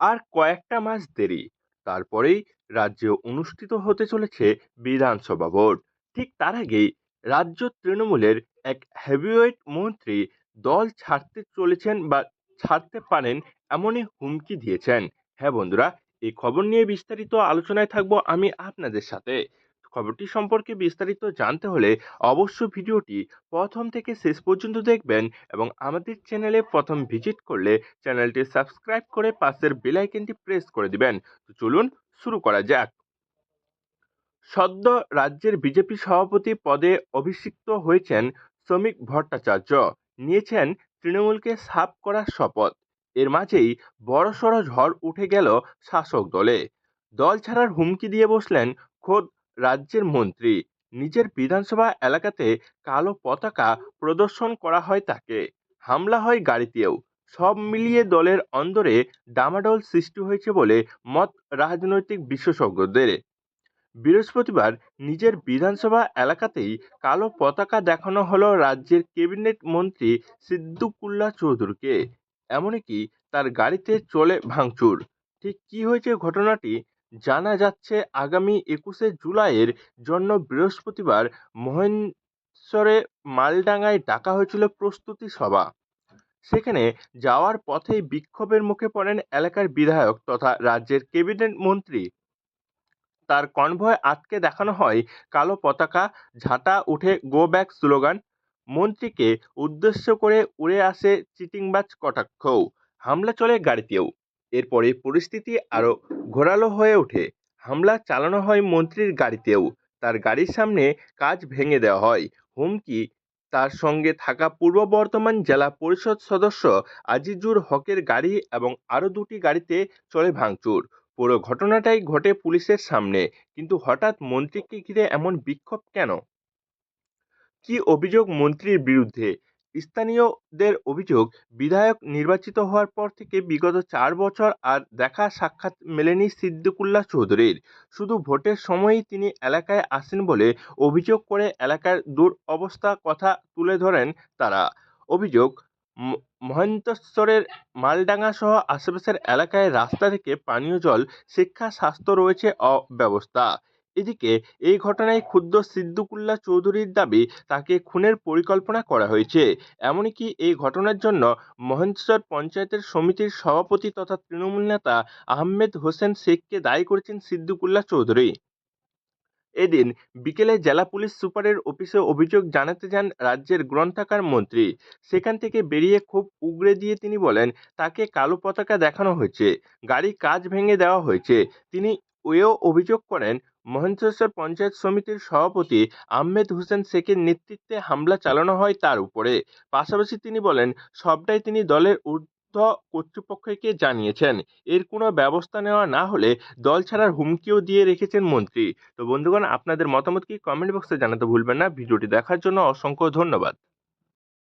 আর কয়েকটা মাস দেরি। তারপরেই রাজ্যে অনুষ্ঠিত হতে চলেছে বিধানসভা ভোট। ঠিক তার আগেই রাজ্য তৃণমূলের এক হেভিওয়েট মন্ত্রী দল ছাড়তে চলেছেন বা ছাড়তে পারেন এমনই হুমকি দিয়েছেন। হ্যাঁ বন্ধুরা, এই খবর নিয়ে বিস্তারিত আলোচনায় থাকব আমি আপনাদের সাথে। খবরটি সম্পর্কে বিস্তারিত জানতে হলে অবশ্য ভিডিওটি প্রথম থেকে শেষ পর্যন্ত দেখবেন এবং আমাদের চ্যানেলে প্রথম ভিজিট করলে চ্যানেলটি সাবস্ক্রাইব করে পাশের বেল আইকনটি প্রেস করে দিবেন। তো চলুন শুরু করা যাক। সদ্য রাজ্যের বিজেপি সভাপতি পদে অভিষিক্ত হয়েছেন শ্রমিক ভট্টাচার্য। নিয়েছেন তৃণমূলকে সাফ করার শপথ। এর মাঝেই বড়সড় ঝড় উঠে গেল শাসক দলে। দল ছাড়ার হুমকি দিয়ে বসলেন খোদ রাজ্যের মন্ত্রী নিজের বিধানসভা এলাকাতে কালো পতাকা প্রদর্শন করা হয় তাকে। হামলা হয় গাড়িতেও। সব মিলিয়ে দলের অন্দরে ডামাডোল সৃষ্টি হয়েছে বলে মত রাজনৈতিক বিশেষজ্ঞদের। বৃহস্পতিবার নিজের বিধানসভা এলাকাতেই কালো পতাকা দেখানো হলো রাজ্যের ক্যাবিনেট মন্ত্রী সিদ্দুকুল্লা চৌধুরীকে। এমনকি তার গাড়িতে চলে ভাঙচুর। ঠিক কি হয়েছে ঘটনাটি জানা যাচ্ছে আগামী একুশে জুলাইয়ের জন্য বৃহস্পতিবার মহেশ্বরে মালডাঙ্গায় ডাকা হয়েছিল প্রস্তুতি সভা। সেখানে যাওয়ার পথেই বিক্ষোভের মুখে পড়েন এলাকার বিধায়ক তথা রাজ্যের ক্যাবিনেট মন্ত্রী। তার কনভয় আটকে দেখানো হয় কালো পতাকা, ঝাঁটা উঠে গো ব্যাক স্লোগান। মন্ত্রীকে উদ্দেশ্য করে উড়ে আসে চিটিংবাজ কটাক্ষও। হামলা চলে গাড়িতেও। এরপরে পরিস্থিতি আরও ঘোরালো হয়ে ওঠে। হামলা চালানো হয় মন্ত্রীর গাড়িতেও। তার গাড়ির সামনে কাজ ভেঙে দেওয়া হয়। হুমকি তার সঙ্গে থাকা পূর্ব বর্ধমান জেলা পরিষদ সদস্য আজিজুর হকের গাড়ি এবং আরও দুটি গাড়িতে চলে ভাঙচুর। পুরো ঘটনাটাই ঘটে পুলিশের সামনে। কিন্তু হঠাৎ মন্ত্রীকে ঘিরে এমন বিক্ষোভ কেন? কি অভিযোগ মন্ত্রীর বিরুদ্ধে? স্থানীয়দের অভিযোগ, বিধায়ক নির্বাচিত হওয়ার পর থেকে বিগত চার বছর আর দেখা সাক্ষাৎ মেলেনি সিদ্দিকুল্লাহ চৌধুরীর। শুধু ভোটের সময়ই তিনি এলাকায় আসেন বলে অভিযোগ করে এলাকার দূর দুরবস্থা কথা তুলে ধরেন তারা। অভিযোগ মহেন্দ্রেশ্বরের মালডাঙ্গা সহ আশেপাশের এলাকায় রাস্তা থেকে পানীয় জল, শিক্ষা, স্বাস্থ্য রয়েছে অব্যবস্থা। এদিকে এই ঘটনায় ক্ষুব্ধ সিদ্দুকুল্লা চৌধুরীর দাবি তাকে খুনের পরিকল্পনা করা হয়েছে। এমনকি এই ঘটনার জন্য মহেন্দ্রচর পঞ্চায়েতের সমিতির সভাপতি তথা তৃণমূল নেতা আহমেদ হোসেন শেখকে দায়ী করেছেন সিদ্দুকুল্লা চৌধুরী। এদিন বিকেলে জেলা পুলিশ সুপারের অফিসে অভিযোগ জানাতে যান রাজ্যের গ্রন্থাগার মন্ত্রী। সেখান থেকে বেরিয়ে খুব উগরে দিয়ে তিনি বলেন, তাকে কালো পতাকা দেখানো হয়েছে। গাড়ি কাজ ভেঙে দেওয়া হয়েছে। তিনি ওয়েও অভিযোগ করেন মহেন্দ্রেশ্বর পঞ্চায়েত সমিতির সভাপতি আহমেদ হোসেন শেখের নেতৃত্বে হামলা চালানো হয় তার উপরে। পাশাপাশি তিনি বলেন, সবটাই তিনি দলের ঊর্ধ্ব কর্তৃপক্ষকে জানিয়েছেন। এর কোনো ব্যবস্থা নেওয়া না হলে দল ছাড়ার হুমকিও দিয়ে রেখেছেন মন্ত্রী। তো বন্ধুগণ, আপনাদের মতামত কি কমেন্ট বক্সে জানাতে ভুলবেন না। ভিডিওটি দেখার জন্য অসংখ্য ধন্যবাদ।